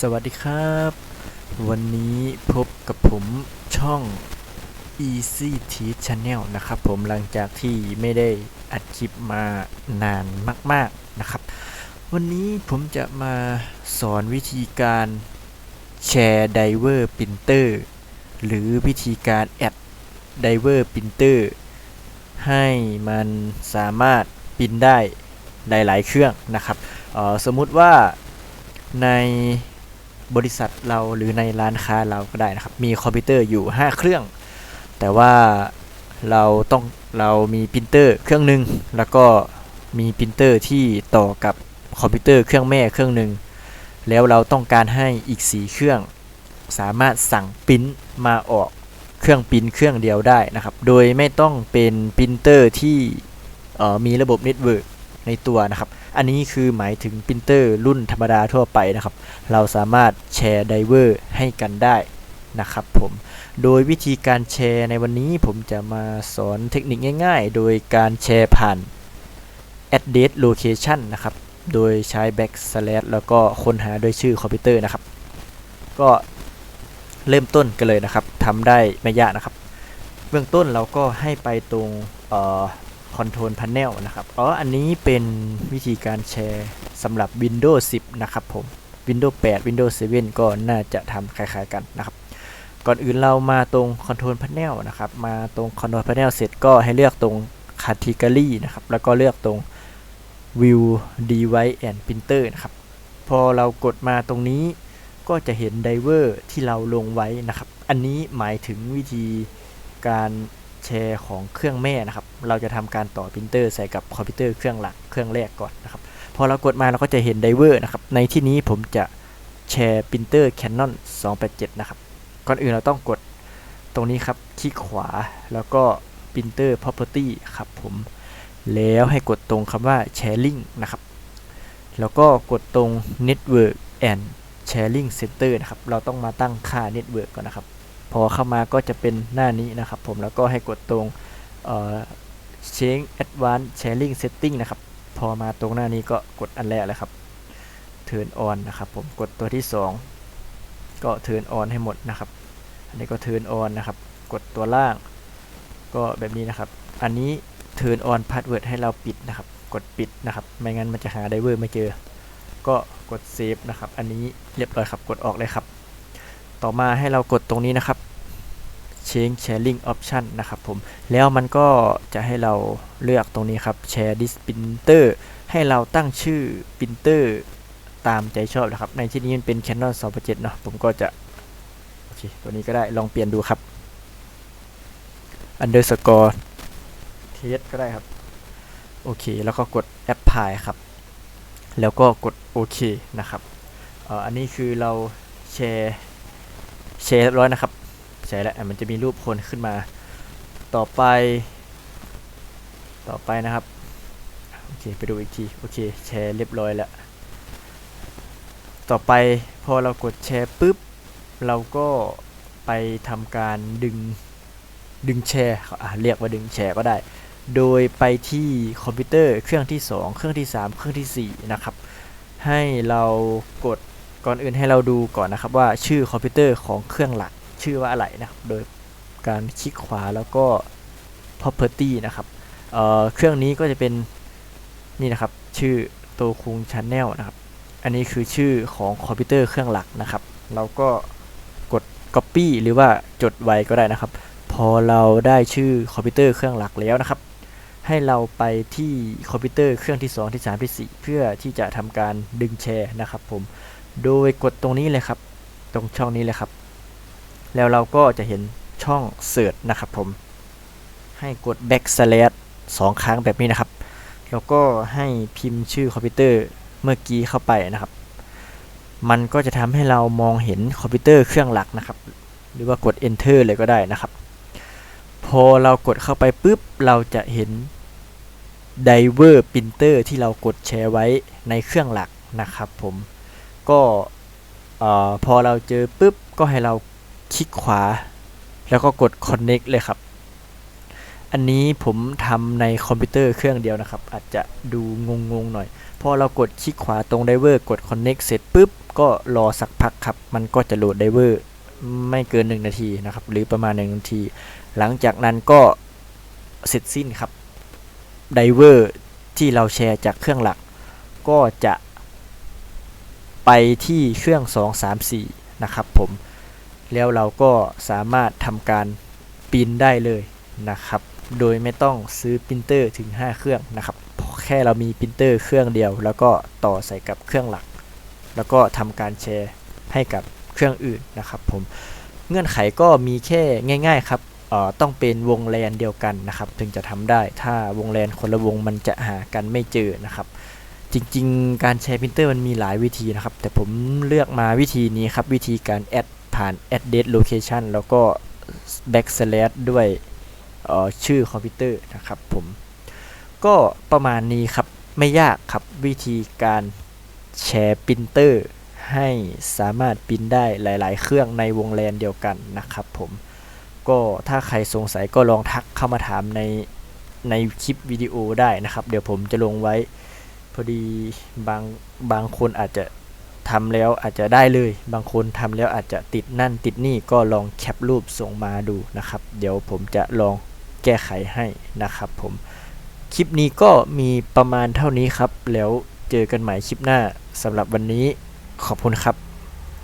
สวัสดีครับ วันนี้พบกับผมช่อง Easy Teach Channel นะครับผมหลังจากที่ไม่ได้อัดคลิปมานานมาก ๆนะครับ วันนี้ผมจะมาสอนวิธีการแชร์ Diver Printer หรือวิธีการแอด Diver Printer ให้มันสามารถปรินได้หลาย ๆ เครื่องนะครับออสมมุติว่าใน บริษัทเราหรือในร้านค้าเราก็ได้นะครับ มีคอมพิวเตอร์อยู่ 5 เครื่อง แต่ว่าเราต้องเรามีปรินเตอร์เครื่องหนึ่งแล้วก็มีปรินเตอร์ที่ต่อกับคอมพิวเตอร์เครื่องแม่เครื่องหนึ่งแล้วเราต้องการให้อีก4เครื่อง สามารถสั่งปริ้นมาออกเครื่องปริ้นเครื่องเดียวได้นะครับ โดยไม่ต้องเป็นปรินเตอร์ที่ออมีระบบเน็ตเวิร์ก ในตัวนะครับ อันนี้คือหมายถึงปรินเตอร์รุ่นธรรมดาทั่วไปนะครับ เราสามารถแชร์ไดเวอร์ให้กันได้นะครับผม โดยวิธีการแชร์ในวันนี้ผมจะมาสอนเทคนิคง่าย ๆ โดยการแชร์ผ่าน address location นะครับ โดยใช้ backslash แล้วก็ค้นหาโดยชื่อคอมพิวเตอร์นะครับ ก็เริ่มต้นกันเลยนะครับทำได้ไม่ยากนะครับ เบื้องต้นเราก็ให้ไปตรง Control Panel นะครับอ๋ออันนี้เป็นวิธีการแชร์สำหรับ Windows 10 นะครับผม Windows 8 Windows 7 ก็น่าจะทำคล้ายๆกันนะครับ ก่อนอื่นเรามาตรง Control Panel นะครับ มาตรง Control Panel เสร็จก็ให้เลือกตรง Category นะครับ แล้วก็เลือกตรง View Device and Printer นะครับ พอเรากดมาตรงนี้ก็จะเห็นไดเวอร์ที่เราลงไว้นะครับ อันนี้หมายถึงวิธีการแชร์ของเครื่องแม่นะครับ เราจะทำการต่อปรินเตอร์ใส่กับคอมพิวเตอร์เครื่องหลักเครื่องแรกก่อนนะครับพอเรากดมาเราก็จะเห็นไดเวอร์นะครับในที่นี้ผมจะแชร์ปรินเตอร์ Canon 287 นะครับ ก่อนอื่นเราต้องกดตรงนี้ครับคลิกขวาแล้วก็ Printer Property ครับผมแล้วให้กดตรงคำว่า Sharing นะครับ แล้วก็กดตรง Network and Sharing Center นะครับ เราต้องมาตั้งค่า Network ก่อนนะครับ พอเข้ามาก็จะเป็นหน้านี้นะครับ ผมแล้วก็ให้กดตรง Change Advanced Sharing Setting นะครับ พอมาตรงหน้านี้ก็กดอันแรกเลยครับ Turn on นะครับผมกดตัวที่ 2 ก็ Turn on ให้หมดนะครับ อันนี้ก็ Turn on นะครับ กดตัวล่าง ก็แบบนี้นะครับ อันนี้ Turn on Password ให้เราปิดนะครับ กดปิดนะครับ ไม่งั้นมันจะหาไดเวอร์ไม่เจอ ก็กด Save นะครับ อันนี้เรียบร้อยครับ กดออกเลยครับ ต่อมาให้เรากดตรงนี้นะครับ Change Sharing Option นะครับผม แล้วมันก็จะให้เราเลือกตรงนี้ครับ Share this printer ให้เราตั้งชื่อ printer ตามใจชอบนะครับ ในที่นี้มันเป็น Canon 2.7เนาะ ผมก็จะ โอเค ตัวนี้ก็ได้ ลองเปลี่ยนดูครับ underscore test ก็ได้ครับ โอเค แล้วก็กด apply ครับ แล้วก็กดโอเคนะครับอออันนี้คือเราแชร์แชร์เรียบร้อยนะครับ แชร์แล้วอะมันจะมีรูปคนขึ้นมา ต่อไป ต่อไปนะครับ โอเค ไปดูอีกที โอเค แชร์เรียบร้อยแล้ว ต่อไปพอเรากดแชร์ปุ๊บ เราก็ไปทำการดึง ดึงแชร์เรียกว่าดึงแชร์ก็ได้ โดยไปที่คอมพิวเตอร์เครื่องที่ 2 เครื่องที่ 3 เครื่องทีสี่4 นะครับ ให้เรากดก่อนอื่นให้เราดูก่อนนะครับว่าชื่อคอมพิวเตอร์ของเครื่องหลัก ชื่อว่าอะไรนะครับ โดยการคลิกขวาแล้วก็ property นะครับเเครื่องนี้ก็จะเป็นนี่นะครับชื่อโตคุง Channel นะครับ อันนี้คือชื่อของคอมพิวเตอร์เครื่องหลักนะครับเราก็กด copy หรือว่าจดไว้ก็ได้นะครับ พอเราได้ชื่อคอมพิวเตอร์เครื่องหลักแล้วนะครับ ให้เราไปที่คอมพิวเตอร์เครื่องที่ 2 ที่ 3 ที่ 4 เพื่อที่จะทำการดึงแชร์นะครับผมโดยกดตรงนี้เลยครับ ตรงช่องนี้เลยครับ แล้วเราก็จะเห็นช่องเสิร์ชนะครับผม ให้กด backslash สองครั้งแบบนี้นะครับ แล้วก็ให้พิมพ์ชื่อคอมพิวเตอร์เมื่อกี้เข้าไปนะครับ มันก็จะทำให้เรามองเห็นคอมพิวเตอร์เครื่องหลักนะครับ หรือว่ากด enter เลยก็ได้นะครับ พอเรากดเข้าไปปุ๊บ เราจะเห็น diver printer ที่เรากดแชร์ไว้ในเครื่องหลักนะครับผม ก็พอเราเจอปุ๊บ ก็ให้เรา คลิกขวา แล้วก็กด connect เลยครับ อันนี้ผมทำในคอมพิวเตอร์เครื่องเดียวนะครับ อาจจะดูงงๆหน่อย พอเรากดคลิกขวาตรง diver กด connect เสร็จปุ๊บ ก็รอสักพักครับ มันก็จะโหลดไดเวอร์ไม่เกิน 1 นาทีนะครับ หรือประมาณ 1 นาที หลังจากนั้นก็เสร็จสิ้นครับไดเวอร์ที่เราแชร์จากเครื่องหลัก ก็จะไปที่เครื่อง 2 3 4 นะครับผม แล้วเราก็สามารถทำการปริ้นได้เลยนะครับ โดยไม่ต้องซื้อปรินเตอร์ถึง 5 เครื่องนะครับ แค่เรามีปรินเตอร์เครื่องเดียว แล้วก็ต่อใส่กับเครื่องหลัก แล้วก็ทำการแชร์ให้กับเครื่องอื่นนะครับผมเงื่อนไขก็มีแค่ง่าย ๆ ครับเอ่อต้องเป็นวงแลนเดียวกันนะครับ ถึงจะทำได้ ถ้าวงแลนคนละวงมันจะหากันไม่เจอนะครับ จริง ๆ การแชร์พิมพ์เตอร์มันมีหลายวิธีนะครับ แต่ผมเลือกมาวิธีนี้ครับ วิธีการแอด ผ่าน address location แล้วก็ backslash ด้วยชื่อคอมพิวเตอร์นะครับผมก็ประมาณนี้ครับไม่ยากครับวิธีการแชร์ปรินเตอร์ให้สามารถปรินได้หลาย ๆ เครื่องในวงแลนเดียวกันนะครับผมก็ถ้าใครสงสัยก็ลองทักเข้ามาถามในในคลิปวิดีโอได้นะครับ เดี๋ยวผมจะลงไว้พอดีบางบางคนอาจจะ ทำแล้วอาจจะได้เลย บางคนทำแล้วอาจจะติดนั่นติดนี่ก็ลองแคปรูปส่งมาดูนะครับ เดี๋ยวผมจะลองแก้ไขให้นะครับ ผมคลิปนี้ก็มีประมาณเท่านี้ครับ แล้วเจอกันใหม่คลิปหน้าสำหรับวันนี้ขอบคุณครับ